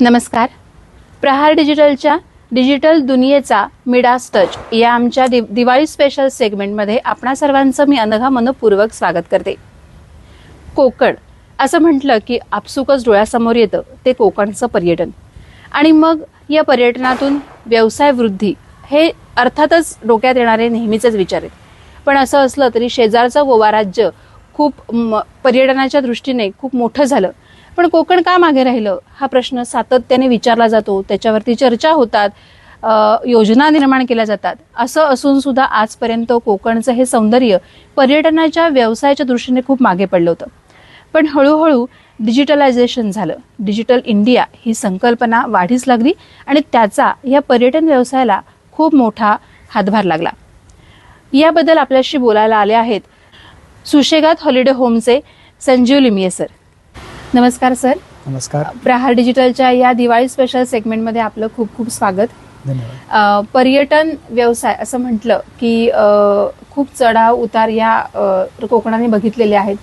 नमस्कार. प्रहार डिजिटलच्या डिजिटल दुनियेचा मिडास टच या आमच्या दि दिवाळी स्पेशल सेगमेंटमध्ये आपणा सर्वांचं मी अनघा मनपूर्वक स्वागत करते. कोकण. असं म्हटलं की आपसुकच डोळ्यासमोर येतं ते कोकणचं पर्यटन. आणि मग या पर्यटनातून व्यवसाय वृद्धी हे अर्थातच डोक्यात येणारे नेहमीचेच विचार आहेत. पण असं असलं तरी शेजारचं गोवा राज्य खूप म- पर्यटनाच्या दृष्टीने खूप मोठं झालं. पण कोकण का मागे राहिलं? हा प्रश्न सातत्याने विचारला जातो. त्याच्यावरती चर्चा होतात. योजना निर्माण केल्या जातात. असं असून सुद्धा आजपर्यंत कोकणचं हे सौंदर्य पर्यटनाच्या व्यवसायाच्या दृष्टीने खूप मागे पडलं होतं. पण हळूहळू डिजिटलायझेशन झालं. डिजिटल इंडिया ही संकल्पना वाढीस लागली आणि त्याचा या पर्यटन व्यवसायाला खूप मोठा हातभार लागला. याबद्दल आपल्याशी बोलायला आले आहेत सुशेगात हॉलिडे होमचे संजीव लिमिये सर. नमस्कार सर. नमस्कार. प्रहार डिजिटलच्या या दिवाळी स्पेशल सेगमेंटमध्ये आपलं खूप खूप स्वागत. पर्यटन व्यवसाय असं म्हटलं की खूप चढाव उतार या कोकणाने बघितलेले आहेत.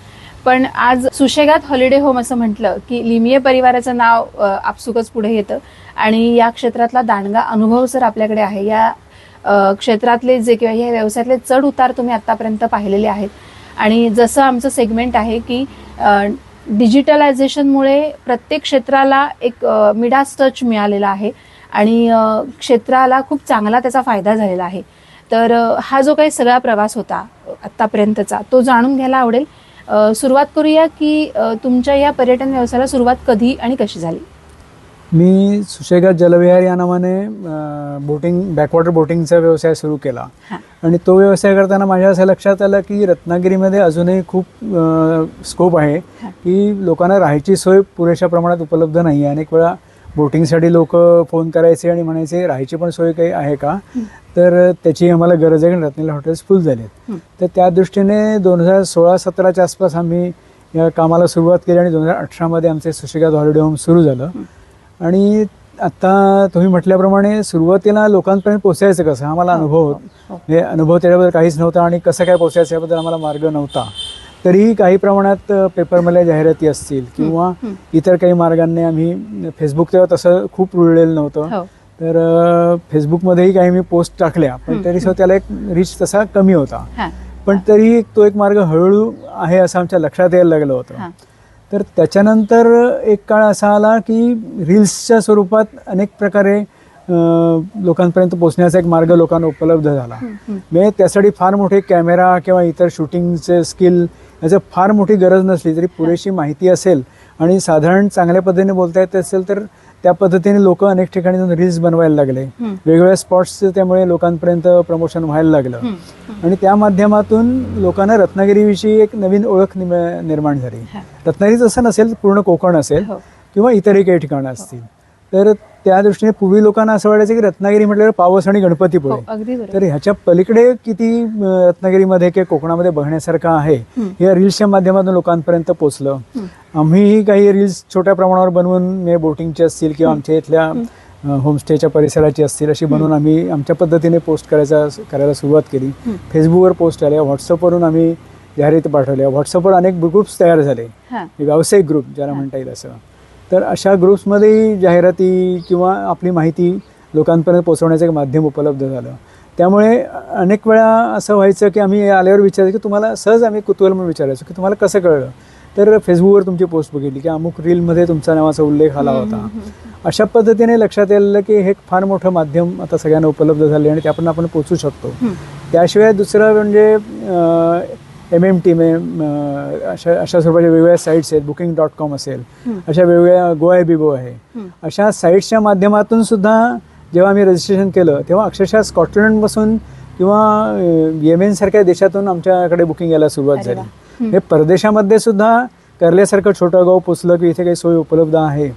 पण आज सुशेगात हॉलिडे होम असं म्हटलं की लिमिये परिवाराचं नाव आपसुकच पुढे येतं. आणि या क्षेत्रातला दांडगा अनुभव सर आपल्याकडे आहे. या क्षेत्रातले जे किंवा या व्यवसायातले चढ उतार तुम्ही आतापर्यंत पाहिलेले आहेत. आणि जसं आमचं सेगमेंट आहे की डिजिटलायझेशनमुळे प्रत्येक क्षेत्राला एक मिडास टच मिळालेला आहे आणि क्षेत्राला खूप चांगला त्याचा फायदा झालेला आहे. तर हा जो काही सगळा प्रवास होता आत्तापर्यंतचा तो जाणून घ्यायला आवडेल. सुरुवात करूया की तुमच्या या पर्यटन व्यवसायाला सुरुवात कधी आणि कशी झाली? मी सुशेगात जलविहार या नावाने बोटिंग बॅकवॉटर बोटिंगचा व्यवसाय सुरू केला. आणि तो व्यवसाय करताना माझ्या असं लक्षात आलं की रत्नागिरीमध्ये अजूनही खूप स्कोप आहे. की लोकांना राहायची सोय पुरेशा प्रमाणात उपलब्ध नाही आहे अनेक वेळा बोटिंगसाठी लोक फोन करायचे आणि म्हणायचे राहायची पण सोय काही आहे का तर त्याची आम्हाला गरज आहे कारण रत्नागिरी हॉटेल्स फुल झालेत. तर त्या दृष्टीने दोन हजार सोळा सतराच्या आसपास आम्ही या कामाला सुरुवात केली आणि दोन हजार अठरामध्ये आमचे सुशिगात हॉलिडे होम सुरू झालं. आणि आता तुम्ही म्हटल्याप्रमाणे सुरुवातीला लोकांपर्यंत पोचायचं कसं? हा मला हो, अनुभव होत हो. हे अनुभव त्याच्याबद्दल काहीच नव्हता आणि कसं काय पोचायचं याबद्दल आम्हाला मार्ग नव्हता. तरीही काही प्रमाणात अ, पेपरमधल्या जाहिराती असतील किंवा हं. इतर काही मार्गांनी आम्ही फेसबुक तेव्हा तसं खूप रुळलेलं नव्हतं. हो. तर फेसबुकमध्येही काही मी पोस्ट टाकल्या पण हं. तरी त्याला एक रीच तसा कमी होता. हा. पण तरी तो एक मार्ग हळूहळू आहे असं आमच्या लक्षात यायला लागलं होतं. हा. तर त्याच्यानंतर एक काळ असा आला की रील्सच्या स्वरूपात अनेक प्रकारे लोकांपर्यंत पोचण्याचा एक मार्ग लोकांना उपलब्ध झाला. म्हणजे त्यासाठी फार मोठे कॅमेरा किंवा इतर शूटिंगचे स्किल याचं फार मोठी गरज नसली तरी पुरेशी माहिती असेल आणि साधारण चांगल्या पद्धतीने बोलता येत असेल तर त्या पद्धतीने लोक अनेक ठिकाणी जाऊन रील्स बनवायला लागले हं. वेगवेगळ्या स्पॉट्सचं त्यामुळे लोकांपर्यंत प्रमोशन व्हायला लागलं हं. आणि त्या माध्यमातून लोकांना रत्नागिरीविषयी एक नवीन ओळख निर्माण झाली हा. रत्नागिरीच असं नसेल पूर्ण कोकण असेल हो किंवा इतरही काही ठिकाणं असतील तर त्या दृष्टीने पूर्वी लोकांना असं वाटायचं की रत्नागिरी म्हटल्यावर पावस आणि हो गणपतीपुळे बरोबर तर ह्याच्या पलीकडे किती रत्नागिरीमध्ये किंवा कोकणामध्ये बघण्यासारखं आहे हं. हे रील्सच्या माध्यमातून लोकांपर्यंत पोचलं हं. आम्हीही काही रील्स छोट्या प्रमाणावर बनवून म्हणजे बोटिंगचे असतील किंवा आमच्या इथल्या होमस्टेच्या परिसराची असतील अशी बनवून आम्ही आमच्या पद्धतीने पोस्ट करायचा करायला सुरुवात केली. फेसबुकवर पोस्ट आल्या व्हॉट्सअपवरून आम्ही जाहिराती पाठवल्या. व्हॉट्सअपवर अनेक ग्रुप्स तयार झाले. व्यावसायिक ग्रुप ज्याला. म्हणता येईल असं. तर अशा ग्रुप्समध्ये जाहिराती किंवा आपली माहिती लोकांपर्यंत पोहोचवण्याचं एक माध्यम उपलब्ध झालं. त्यामुळे अनेक वेळा असं व्हायचं की आम्ही आल्यावर विचारायचं की तुम्हाला सहज आम्ही कुतूहल म्हणून विचारायचो की तुम्हाला कसं कळलं? तर फेसबुकवर तुमची पोस्ट बघितली की अमुक रीलमध्ये तुमच्या नावाचा उल्लेख आला होता अशा पद्धतीने लक्षात यायला की हे एक फार मोठं माध्यम आता सगळ्यांना उपलब्ध झाले आणि त्यापर्यंत आपण पोचू शकतो. त्याशिवाय दुसरं म्हणजे एम एम टी अशा अशा स्वरूपाच्या वेगवेगळ्या साईट्स आहेत बुकिंग डॉट कॉम असेल. अशा वेगवेगळ्या गोवा बिबो आहे हं. अशा साईट्सच्या माध्यमातून सुद्धा जेव्हा आम्ही रजिस्ट्रेशन केलं तेव्हा अक्षरशः स्कॉटलंडपासून किंवा येमेनसारख्या देशातून आमच्याकडे बुकिंग यायला सुरुवात झाली. हे परदेशामध्ये सुद्धा करल्यासारखं छोटं गाव पोचलं की इथे काही सोय उपलब्ध आहे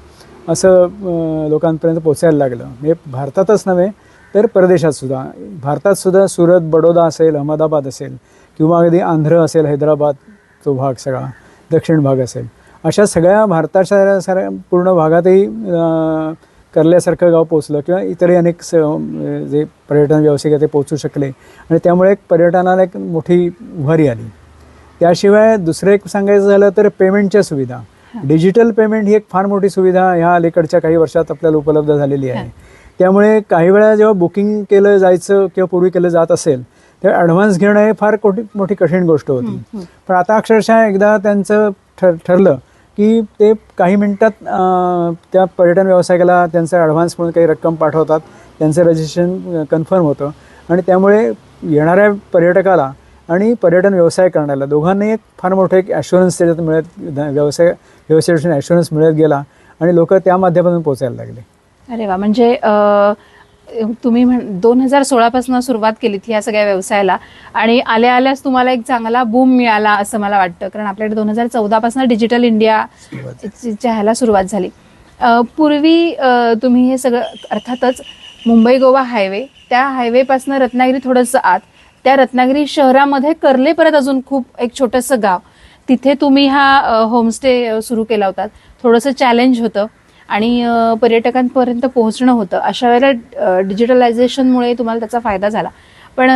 असं लोकांपर्यंत पोचायला लागलं. हे भारतातच नव्हे तर परदेशात सुद्धा. भारतात सुद्धा सुरत बडोदा असेल अहमदाबाद असेल किंवा अगदी आंध्र असेल हैदराबाद तो भाग सगळा दक्षिण भाग असेल. अशा सगळ्या भारताच्या साऱ्या पूर्ण भागातही करल्यासारखं गाव पोचलं किंवा इतरही अनेक स जे पर्यटन व्यावसायिक आहे ते पोचू शकले. आणि त्यामुळे एक पर्यटनाला एक मोठी उभारी आली. त्याशिवाय दुसरं एक सांगायचं झालं तर पेमेंटच्या सुविधा. डिजिटल पेमेंट ही एक फार मोठी सुविधा ह्या अलीकडच्या काही वर्षात आपल्याला उपलब्ध झालेली आहे. त्यामुळे काही वेळा जेव्हा बुकिंग केलं जायचं किंवा पूर्वी केलं जात असेल तेव्हा ॲडव्हान्स घेणं हे फार कोटी मोठी कठीण गोष्ट होती. पण आता अक्षरशः एकदा त्यांचं ठर ठरलं की ते काही मिनिटात त्या पर्यटन व्यावसायिकाला त्यांचा ॲडव्हान्स म्हणून काही रक्कम पाठवतात. त्यांचं रजिस्ट्रेशन कन्फर्म होतं. आणि त्यामुळे येणाऱ्या पर्यटकाला आणि पर्यटन व्यवसाय करण्याला. दोघांनाही एक फार मोठं एक ॲश्युरन्स त्याच्यात मिळत व्यवसाय व्यवसायापासून ॲश्युरन्स मिळत गेला आणि लोक त्या माध्यमातून पोचायला लागले. अरे वा म्हणजे तुम्ही म्हण दोन हजार सोळापासून सुरुवात केलीत ह्या सगळ्या व्यवसायाला आणि आल्या आल्याच तुम्हाला एक चांगला बूम मिळाला असं मला वाटतं कारण आपल्याकडे दोन हजार चौदापासून डिजिटल इंडिया च्या ह्याला सुरुवात झाली. पूर्वी तुम्ही हे सगळं अर्थातच मुंबई गोवा हायवे त्या हायवेपासून रत्नागिरी थोडंसं आत त्या रत्नागिरी शहरामध्ये कर्ले परत अजून खूप एक छोटंसं गाव. तिथे तुम्ही हा होमस्टे सुरू केला होता. थोडंसं चॅलेंज होतं. आणि पर्यटकांपर्यंत पोहोचणं होतं. अशा वेळेला डिजिटलायझेशनमुळे तुम्हाला त्याचा फायदा झाला. पण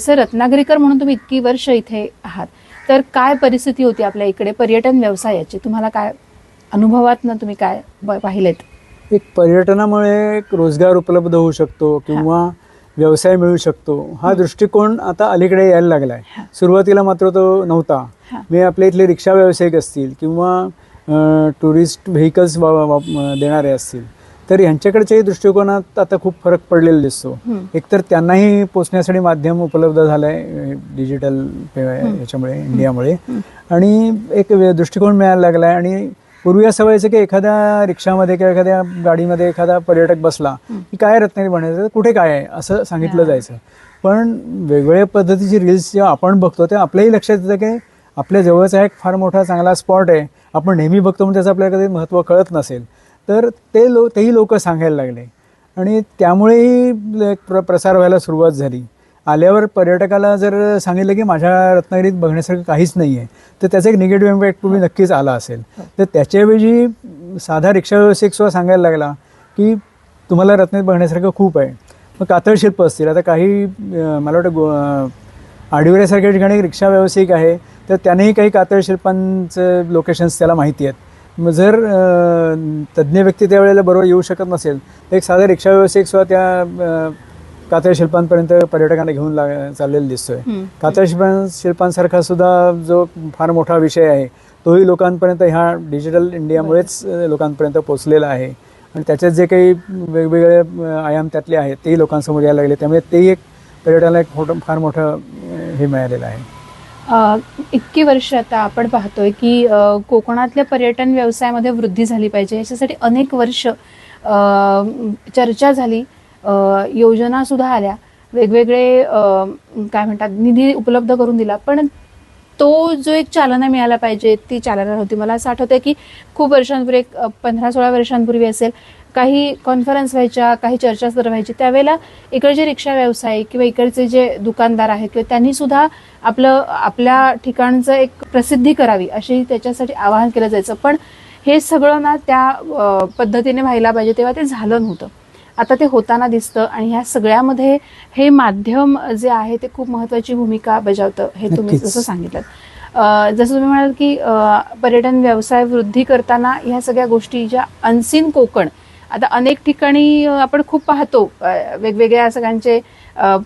सर रत्नागिरीकर म्हणून तुम्ही इतकी वर्ष इथे आहात. तर काय परिस्थिती होती आपल्या इकडे? पर्यटन व्यवसायाची. तुम्हाला काय अनुभवातनं तुम्ही काय पाहिलेत? एक पर्यटनामुळे एक रोजगार उपलब्ध होऊ शकतो किंवा व्यवसाय मिळू शकतो. हा दृष्टिकोन आता अलीकडे यायला लागला आहे सुरुवातीला मात्र तो नव्हता. मी आपल्या इथले रिक्षा व्यावसायिक असतील किंवा टुरिस्ट व्हेकल्स देणारे असतील तर ह्यांच्याकडच्याही दृष्टिकोनात आता खूप फरक पडलेला दिसतो. एकतर त्यांनाही पोचण्यासाठी माध्यम उपलब्ध झालं आहे डिजिटल याच्यामुळे इंडियामुळे. आणि एक दृष्टिकोन मिळायला लागला आहे आणि पूर्वी असं व्हायचं की एखाद्या रिक्षामध्ये किंवा एखाद्या गाडीमध्ये एखादा पर्यटक बसला की काय रत्नागिरी बनायचं कुठे काय आहे असं सांगितलं. जायचं. पण वेगवेगळ्या पद्धतीची रील्स जेव्हा आपण बघतो तेव्हा आपल्याही लक्षात येतं की आपल्या जवळचा एक फार मोठा चांगला स्पॉट आहे. आपण नेहमी बघतो म्हणून त्याचं आपल्याला कधी महत्त्व कळत नसेल. तर ते लो तेही लोक सांगायला लागले. आणि त्यामुळेही एक प्र प्रसार व्हायला सुरुवात झाली. आल्यावर पर्यटकाला जर सांगितलं की माझ्या रत्नागिरीत बघण्यासारखं काहीच नाही आहे तर त्याचा एक निगेटिव्ह इम्पॅक्ट तुम्ही नक्कीच आला असेल. तर त्याच्याऐवजी साधा रिक्षा व्यावसायिक सुद्धा सांगायला लागला की तुम्हाला रत्नागिरीत बघण्यासारखं खूप आहे. मग कातळ शिल्प असतील. आता काही मला वाटतं गो आडिवऱ्यासारख्या ठिकाणी रिक्षा व्यावसायिक आहे. तर त्यानेही काही कातळ शिल्पांचं लोकेशन्स त्याला माहिती आहेत. मग जर तज्ज्ञ व्यक्ती त्यावेळेला बरोबर येऊ शकत नसेल तर एक साधा रिक्षा व्यावसायिक सुद्धा त्या कातळ शिल्पांपर्यंत पर्यटकांना घेऊन ला चाललेला दिसतोय. कातळ शिल्पां शिल्पांसारखा सुद्धा जो फार मोठा विषय आहे तोही लोकांपर्यंत ह्या डिजिटल इंडियामुळेच लोकांपर्यंत पोचलेला आहे. आणि त्याच्यात जे काही वेगवेगळे आयाम त्यातले आहेत तेही लोकांसमोर यायला लागले. त्यामुळे तेही एक पर्यटनाला एक मोठं फार मोठं हे मिळालेलं आहे. इतकी वर्ष आता आपण पाहतोय की कोकणातल्या पर्यटन व्यवसायामध्ये वृद्धी झाली पाहिजे. याच्यासाठी अनेक वर्ष चर्चा झाली. योजना सुद्धा आल्या. वेगवेगळे काय म्हणतात निधी उपलब्ध करून दिला. पण तो जो एक चालना मिळायला पाहिजे ती चालना नव्हती. मला असं आठवतंय की खूप वर्षांपूर्वी एक पंधरा सोळा वर्षांपूर्वी असेल काही कॉन्फरन्स व्हायच्या काही चर्चासत्र व्हायची. त्यावेळेला इकडचे रिक्षा व्यावसायिक किंवा इकडचे जे दुकानदार आहेत किंवा त्यांनी सुद्धा आपलं आपल्या ठिकाणचं एक प्रसिद्धी करावी अशी त्याच्यासाठी आवाहन केलं जायचं. पण हे सगळं ना त्या पद्धतीने व्हायला पाहिजे तेव्हा ते झालं नव्हतं. आता ते होताना दिसतं आणि ह्या सगळ्यामध्ये हे माध्यम जे आहे ते खूप महत्वाची भूमिका बजावतं हे तुम्ही. जसं सांगितलं जसं तुम्ही म्हणाल की पर्यटन व्यवसाय वृद्धी करताना ह्या सगळ्या गोष्टी ज्या अनसीन कोकण आता अनेक ठिकाणी आपण खूप पाहतो वेगवेगळ्या सगळ्यांचे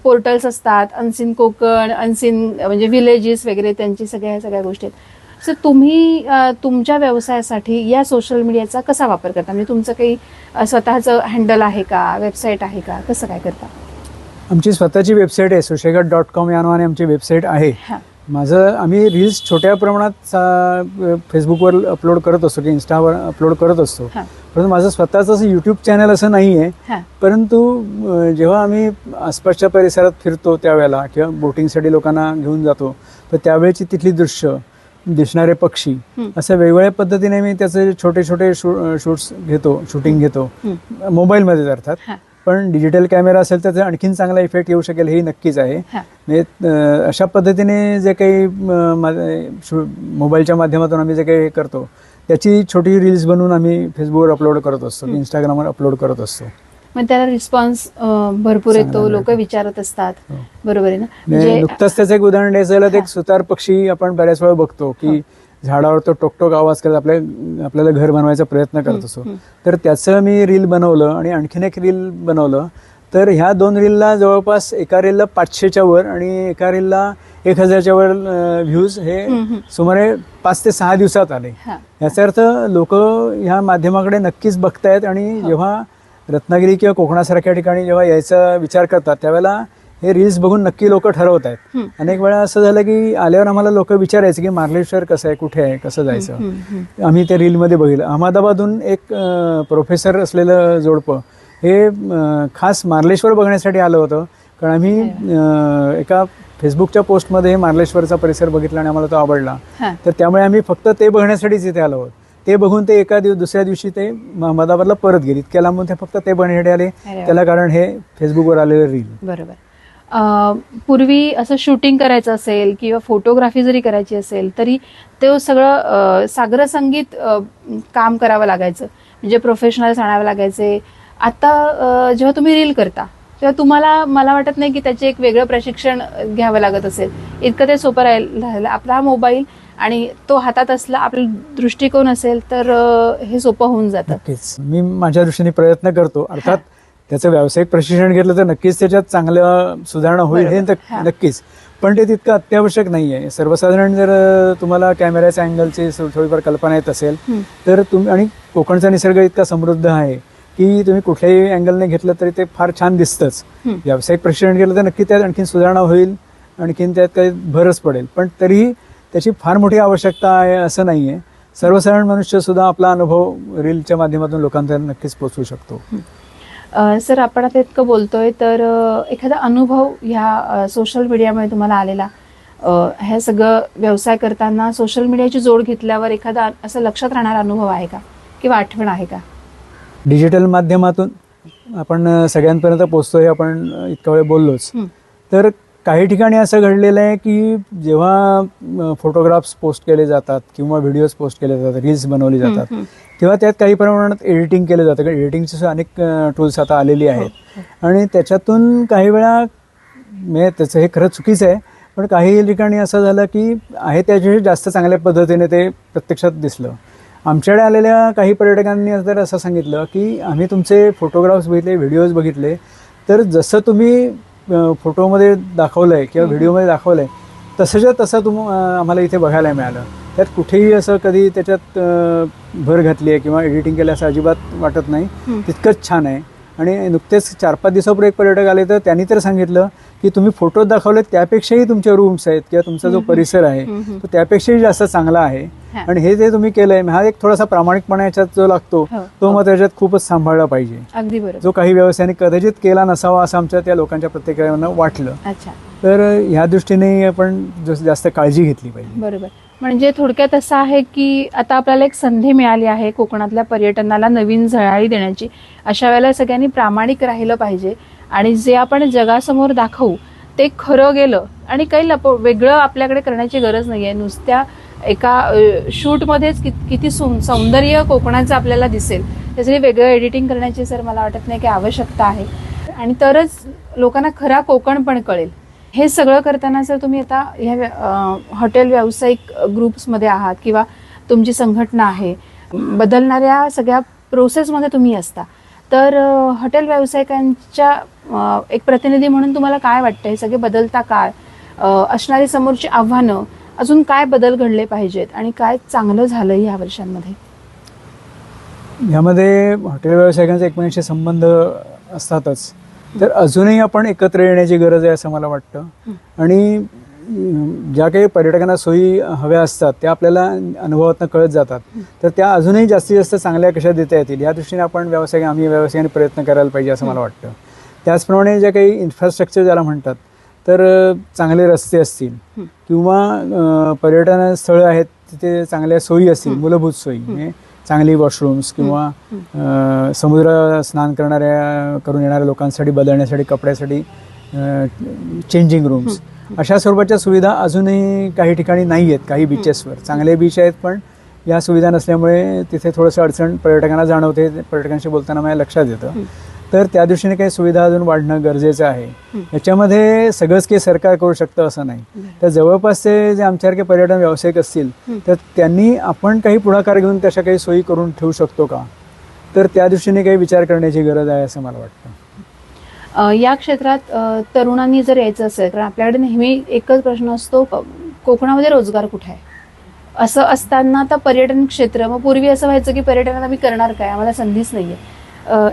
पोर्टल्स असतात अनसीन कोकण अनसीन म्हणजे विलेजेस वगैरे त्यांची सगळ्या ह्या सगळ्या गोष्टी आहेत सर तुम्ही तुमच्या व्यवसायासाठी या सोशल मीडियाचा कसा वापर करता? म्हणजे तुमचं काही स्वतःचं हँडल आहे का? वेबसाईट आहे का? कसं काय करता? आमची स्वतःची वेबसाईट आहे. सुशेगड डॉट कॉम या नावाने आमची वेबसाईट आहे. माझं आम्ही रील्स छोट्या प्रमाणात फेसबुकवर अपलोड करत असतो की इन्स्टावर अपलोड करत असतो. परंतु माझं स्वतःचं असं यूट्यूब चॅनल असं नाही आहे परंतु जेव्हा आम्ही आसपासच्या परिसरात फिरतो त्यावेळेला किंवा बोटिंगसाठी लोकांना घेऊन जातो तर त्यावेळेची तिथली दृश्य दिसणारे पक्षी. असं वेगवेगळ्या पद्धतीने मी त्याचे छोटे छोटे शूट्स घेतो शूटिंग घेतो. मोबाईलमध्येच अर्थात. पण डिजिटल कॅमेरा असेल तर त्याचा आणखीन चांगला इफेक्ट येऊ शकेल हे नक्कीच आहे. म्हणजे अशा पद्धतीने जे काही मोबाईलच्या माध्यमातून आम्ही जे काही हे करतो त्याची छोटी रील्स बनवून आम्ही फेसबुकवर अपलोड करत असतो इंस्टाग्रामवर अपलोड करत असतो. मग त्याला रिस्पॉन्स भरपूर येतो लोक. विचारत असतात. हो. बरोबर आहे ना? म्हणजे नुकतंच त्याचं एक उदाहरण द्यायचं एक. सुतार पक्षी आपण बऱ्याच वेळा बघतो की झाडावर तो टोकटोक आवाज करत आपल्या आपल्याला घर बनवायचा प्रयत्न करत असतो. तर त्याचं मी रील बनवलं आणि आणखीन एक रील बनवलं. तर ह्या दोन रीलला जवळपास एका रीलला पाचशेच्या वर आणि एका रीलला एक हजारच्या वर व्ह्यूज हे सुमारे पाच ते सहा दिवसात आले. याचा अर्थ लोक ह्या माध्यमाकडे नक्कीच बघतायत आणि जेव्हा रत्नागिरी किंवा कोकणासारख्या ठिकाणी जेव्हा यायचा विचार करतात त्यावेळेला हे रील्स बघून नक्की लोक ठरवत आहेत. अनेक वेळा असं झालं की आल्यावर आम्हाला लोक विचारायचे की मार्लेश्वर कसं आहे कुठे आहे कसं जायचं. आम्ही त्या रीलमध्ये बघितलं. अहमदाबादहून एक प्रोफेसर असलेलं जोडपं हे खास मार्लेश्वर बघण्यासाठी आलं होतं. कारण आम्ही एका फेसबुकच्या पोस्टमध्ये मार्लेश्वरचा परिसर बघितला आणि आम्हाला तो आवडला. तर त्यामुळे आम्ही फक्त ते बघण्यासाठीच इथे आलो आहोत. ते बघून ते एका दिवस दुसऱ्या दिवशी ते अहमदाबादला परत गेले. इतक्या लांबून ते फक्त ते बघण्यासाठी आले. त्याला कारण हे फेसबुकवर आलेलं रील बरोबर. पूर्वी असं शूटिंग करायचं असेल किंवा फोटोग्राफी जरी करायची असेल तरी ते सगळं अं, सागर संगीत अं, काम करावं लागायचं. म्हणजे प्रोफेशनल्स आणावं लागायचे. आता जेव्हा तुम्ही रील करता तेव्हा तुम्हाला मला वाटत नाही की त्याचे एक वेगळं प्रशिक्षण घ्यावं लागत असेल. इतकं ते सोपं राहील राहिलं. आपला हा मोबाईल आणि तो हातात असला आपला दृष्टिकोन असेल तर हे सोपं होऊन जातं. नक्कीच. मी माझ्या दृष्टीने प्रयत्न करतो. अर्थात त्याचं व्यावसायिक प्रशिक्षण घेतलं तर नक्कीच त्याच्यात चांगलं सुधारणा होईल हे. नक्कीच. पण ते तितकं अत्यावश्यक नाही आहे सर्वसाधारण जर तुम्हाला कॅमेऱ्याच्या अँगलची थोडीफार कल्पना येत असेल. तर तुम्ही आणि कोकणचा निसर्ग इतका समृद्ध आहे की तुम्ही कुठल्याही अँगलने घेतलं तरी ते फार छान दिसतंच. व्यावसायिक प्रशिक्षण केलं तर नक्की त्यात आणखीन सुधारणा होईल आणखीन त्यात काही भरच पडेल. पण तरीही त्याची फार मोठी आवश्यकता आहे असं नाही आहे सर्वसाधारण मनुष्य सुद्धा आपला अनुभव रीलच्या माध्यमातून लोकांपर्यंत नक्कीच पोहोचवू शकतो. सर आपण आता इतकं बोलतोय तर एखादा अनुभव ह्या सोशल मीडियामुळे तुम्हाला आलेला. हे सगळं व्यवसाय करताना सोशल मीडियाची जोड घेतल्यावर एखादा असं लक्षात राहणारा अनुभव आहे का? किंवा आठवण आहे का? डिजिटल माध्यमातून आपण सगळ्यांपर्यंत पोहोचतोय हे आपण इतका वेळ बोललोच. तर काही ठिकाणी असं घडलेलं आहे की जेव्हा फोटोग्राफ्स पोस्ट केले जातात किंवा व्हिडिओज पोस्ट केले जातात रील्स बनवली जातात हं, हं. तेव्हा त्यात काही प्रमाणात एडिटिंग केलं जातं. कारण एडिटिंगची अनेक टूल्स आता आलेली आहेत. आणि त्याच्यातून काही वेळा म्हणजे त्याचं हे खरं चुकीचं आहे पण काही ठिकाणी असं झालं की आहे त्याच्याशी जास्त चांगल्या पद्धतीने ते प्रत्यक्षात दिसलं. आमच्याकडे आलेल्या काही पर्यटकांनी तर असं सांगितलं की आम्ही तुमचे फोटोग्राफ्स बघितले व्हिडिओज बघितले तर जसं तुम्ही फोटोमध्ये दाखवलं आहे किंवा व्हिडिओमध्ये दाखवलं आहे तसंच्या तसं तुम आम्हाला इथे बघायला मिळालं त्यात कुठेही असं कधी त्याच्यात भर घातली आहे किंवा एडिटिंग केलं असं अजिबात वाटत नाही. तितकंच छान आहे आणि नुकतेच चार पाच दिवसापूर्वी एक पर्यटक आले तर त्यांनी तर सांगितलं की तुम्ही फोटो दाखवले त्यापेक्षाही तुमचे रूम्स आहेत किंवा तुमचा जो परिसर आहे. तो त्यापेक्षाही जास्त चांगला आहे. आणि हे जे तुम्ही केलंय हा एक थोडासा प्रामाणिकपणा याच्यात जो लागतो हो, तो. मग त्याच्यात खूपच सांभाळला पाहिजे. अगदी बरोबर. जो काही व्यवसायाने कदाचित केला नसावा असं आमच्या त्या लोकांच्या प्रतिक्रियांना वाटलं तर ह्या दृष्टीने आपण जस- जास्त काळजी घेतली पाहिजे. बरोबर. म्हणजे थोडक्यात असं आहे की आता आपल्याला एक संधी मिळाली आहे कोकणातल्या पर्यटनाला नवीन झळाळी देण्याची. अशा वेळेला सगळ्यांनी प्रामाणिक राहिलं पाहिजे आणि जे आपण जगासमोर दाखवू ते खरं गेलं आणि काही लप वेगळं आपल्याकडे करण्याची गरज नाही आहे नुसत्या एका शूटमध्येच कि किती सु सौंदर्य कोकणाचं आपल्याला दिसेल. त्यासाठी वेगळं एडिटिंग करण्याची सर मला वाटत नाही की आवश्यकता आहे. आणि तरच लोकांना खरा कोकण पण कळेल. हे सगळं करताना जर तुम्ही आता ह्या हॉटेल व्यावसायिक ग्रुप्समध्ये आहात किंवा तुमची संघटना आहे. बदलणाऱ्या सगळ्या प्रोसेसमध्ये तुम्ही असता. तर हॉटेल व्यावसायिकांच्या एक प्रतिनिधी म्हणून तुम्हाला काय वाटतं? हे सगळे बदलता काळ असणारी समोरची आव्हानं अजून काय बदल घडले पाहिजेत आणि काय चांगलं झालं ह्या वर्षांमध्ये? ह्यामध्ये हॉटेल व्यावसायिकांचे एकमेकांशी संबंध असतातच. तर अजूनही आपण एकत्र येण्याची गरज आहे असं मला वाटतं. आणि ज्या काही पर्यटकांना सोयी हव्या असतात त्या आपल्याला अनुभवातनं कळत जातात. तर त्या अजूनही जास्तीत जास्त चांगल्या कशा देता येतील या दृष्टीने आपण व्यावसायिक आम्ही व्यावसायिकांनी प्रयत्न करायला पाहिजे असं मला वाटतं. त्याचप्रमाणे ज्या काही इन्फ्रास्ट्रक्चर ज्याला म्हणतात तर चांगले रस्ते असतील. किंवा पर्यटन स्थळं आहेत तिथे चांगल्या सोयी असतील मूलभूत सोयी म्हणजे चांगली वॉशरूम्स किंवा समुद्र स्नान करणाऱ्या करून येणाऱ्या लोकांसाठी बदलण्यासाठी कपड्यासाठी चेंजिंग रूम्स अशा स्वरूपाच्या सुविधा अजूनही काही ठिकाणी नाही आहेत काही बीचेसवर चांगले बीच आहेत पण या सुविधा नसल्यामुळे तिथे थोडंसं अडचण पर्यटकांना जाणवते पर्यटकांशी बोलताना माझ्या लक्षात येतं. तर त्या दृष्टीने काही सुविधा अजून वाढणं गरजेचं आहे. याच्यामध्ये सगळंच काही सरकार करू शकतं असं नाही. तर जवळपासचे जे आमच्यासारखे पर्यटन व्यावसायिक असतील तर त्यांनी आपण काही पुढाकार घेऊन तशा काही सोयी करून ठेवू शकतो का? तर त्या दृष्टीने काही विचार करण्याची गरज आहे असं मला वाटतं. या क्षेत्रात तरुणांनी जर यायचं असेल कारण आपल्याकडे नेहमी एकच प्रश्न असतो कोकणामध्ये रोजगार कुठे आहे? असं असताना आता पर्यटन क्षेत्र मग पूर्वी असं व्हायचं की पर्यटनाला मी करणार काय? आम्हाला संधीच नाहीये. अ,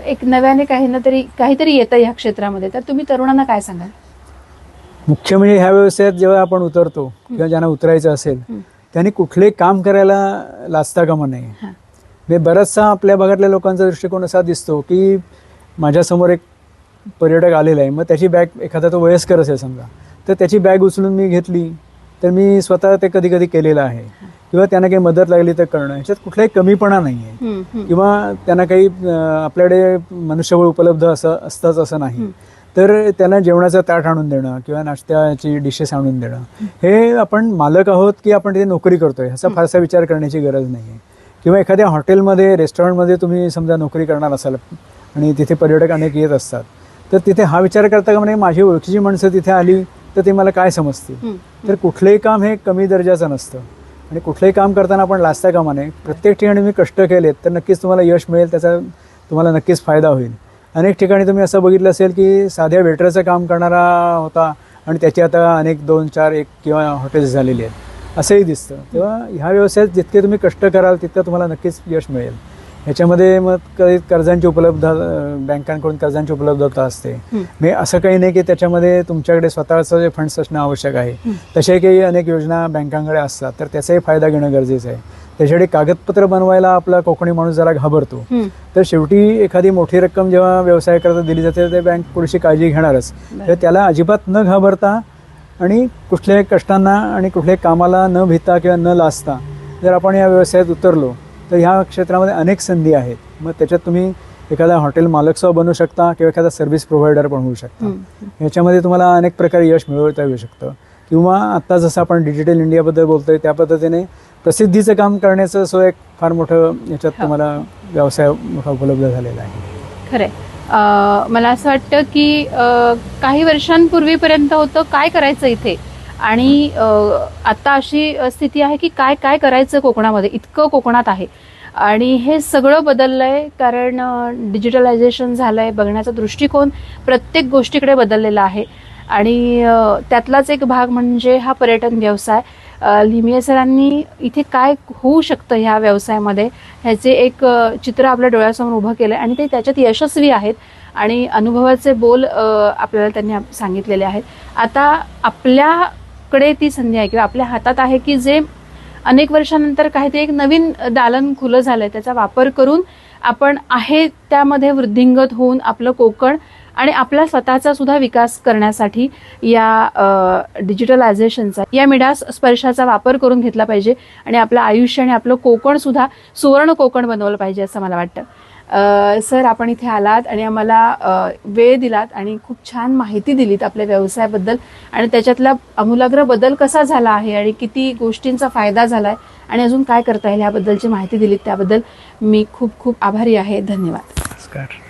एक नव्याने काही ना तरी काहीतरी येतं या क्षेत्रामध्ये. तर तुम्ही तरुणांना काय सांगाल? मुख्य म्हणजे ह्या व्यवसायात जेव्हा आपण उतरतो किंवा ज्यांना उतरायचं असेल. त्यांनी कुठलेही काम करायला लाजता कामा नये. हां. म्हणजे बराचसा आपल्या भागातल्या लोकांचा दृष्टिकोन असा दिसतो की माझ्यासमोर एक पर्यटक आलेला आहे. मग त्याची बॅग एखादा तो वयस्कर असेल समजा तर त्याची बॅग उचलून मी घेतली तर मी स्वतः ते कधी कधी केलेलं आहे. किंवा त्यांना काही मदत लागली तर करणं ह्याच्यात कुठलाही कमीपणा नाही आहे. किंवा त्यांना काही आपल्याकडे मनुष्यबळ उपलब्ध असं असतंच असं नाही. तर त्यांना जेवणाचं ताट आणून देणं किंवा नाश्त्याची डिशेस आणून देणं हे आपण मालक आहोत की आपण तिथे नोकरी करतोय ह्याचा फारसा विचार करण्याची गरज नाही आहे किंवा एखाद्या हॉटेलमध्ये रेस्टॉरंटमध्ये तुम्ही समजा नोकरी करणार असाल आणि तिथे पर्यटक अनेक येत असतात तर तिथे हा विचार करता का म्हणे माझी ओळखीची माणसं तिथे आली तर ते मला काय समजतील. तर कुठलंही काम हे कमी दर्जाचं नसतं. आणि कुठलंही काम करताना आपण लाजता कामा नये. प्रत्येक ठिकाणी मी कष्ट केलेत तर नक्कीच तुम्हाला यश मिळेल त्याचा तुम्हाला नक्कीच फायदा होईल. अनेक ठिकाणी तुम्ही असं बघितलं असेल की साध्या वेटरचं काम करणारा होता आणि त्याची आता अनेक दोन चार एक किंवा हॉटेल्स झालेली आहेत. असंही दिसतं. तेव्हा ह्या व्यवसायात जितके तुम्ही कष्ट कराल तितकं तुम्हाला नक्कीच यश मिळेल. ह्याच्यामध्ये मग काही कर्जांची उपलब्ध बँकांकडून कर्जांची उपलब्धता असते. म्हणजे असं काही नाही की त्याच्यामध्ये तुमच्याकडे स्वतःचं जे फंड्स असणं आवश्यक आहे. तसे काही अनेक योजना बँकांकडे असतात. तर त्याचाही फायदा घेणं गरजेचं आहे. त्याच्यासाठी कागदपत्र बनवायला आपला कोकणी माणूस जरा घाबरतो. तर शेवटी एखादी मोठी रक्कम जेव्हा व्यवसाय करता दिली जाते तर बँक थोडीशी काळजी घेणारच. तर त्याला अजिबात न घाबरता आणि कुठल्याही कष्टांना आणि कुठल्याही कामाला न भीता किंवा न लाजता जर आपण या व्यवसायात उतरलो तर ह्या क्षेत्रामध्ये अनेक संधी आहेत. मग त्याच्यात तुम्ही एखादा हॉटेल मालकसह बनू शकता किंवा एखादा सर्व्हिस प्रोव्हायडर पण होऊ शकता. ह्याच्यामध्ये तुम्हाला अनेक प्रकारे यश मिळवता येऊ शकतं. किंवा आता जसं आपण डिजिटल इंडियाबद्दल बोलतोय त्या पद्धतीने प्रसिद्धीचं काम करण्याचं सो एक फार मोठं याच्यात. तुम्हाला व्यवसाय मोठा उपलब्ध झालेला आहे. खरंय. मला असं वाटतं की काही वर्षांपूर्वीपर्यंत होतं काय करायचं इथे? आणि आता अशी स्थिती आहे की काय काय करायचं कोकणामध्ये? इतकं कोकणात आहे. आणि हे सगळं बदललंय कारण डिजिटलायझेशन झालंय. बघण्याचा दृष्टिकोन प्रत्येक गोष्टीकडे बदललेला आहे. आणि त्यातलाच एक भाग म्हणजे हा पर्यटन व्यवसाय. लिमिये सरांनी इथे काय होऊ शकतं ह्या व्यवसायामध्ये? ह्याचे एक चित्र आपल्या डोळ्यासमोर उभं केलं आहे आणि ते त्याच्यात यशस्वी आहेत. आणि अनुभवाचे बोल आपल्याला त्यांनी सांगितलेले आहेत. आता आपल्या आपल्याकडे ती संधी आहे किंवा आपल्या हातात आहे की जे अनेक वर्षानंतर काहीतरी एक नवीन दालन खुलं झालंय त्याचा वापर करून आपण आहे त्यामध्ये वृद्धिंगत होऊन आपलं कोकण आणि आपला स्वतःचा सुद्धा विकास करण्यासाठी या डिजिटलायझेशनचा या मिडास स्पर्शाचा वापर करून घेतला पाहिजे आणि आपलं आयुष्य आणि आपलं कोकण सुद्धा सुवर्ण कोकण बनवलं पाहिजे असं मला वाटतं. सर आपण इथे आलात आणि आम्हाला वेळ दिलात आणि खूप छान माहिती दिलीत आपल्या व्यवसायाबद्दल आणि त्याच्यातला आमूलाग्र बदल कसा झाला आहे आणि किती गोष्टींचा फायदा झाला आहे आणि अजून काय करता येईल याबद्दलची माहिती दिलीत त्याबद्दल मी खूप खूप आभारी आहे. धन्यवाद. नमस्कार.